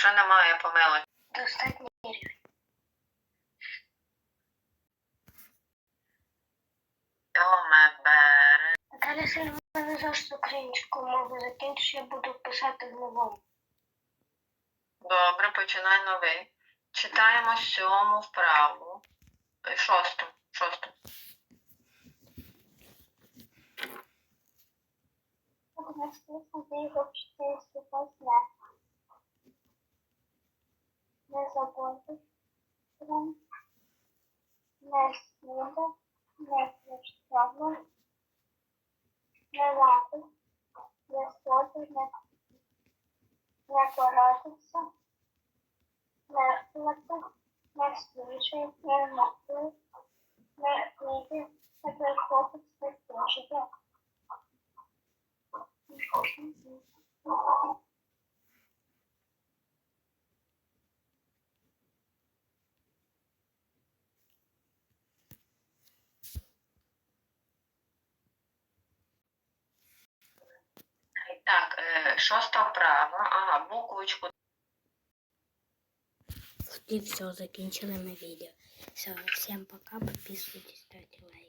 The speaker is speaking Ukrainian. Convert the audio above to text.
Якщо немає помилок, Достатній рівень. сьоме бере. Наталя сильно мене завжди українською мовою закінчиш, я буду писати в новому. Добре, починай новий. Читаємо сьому вправу. Е, Шосту. Шосту. Не кричава, не лапи, не соти, не, не боротися, не вплати, не свічує, не напив, не книги, не прихопить, не пишете. Так, е, шоста право? Ага, буквочку. І все, закінчили ми відео. Все, всім пока, підписуйтесь, ставте лайк.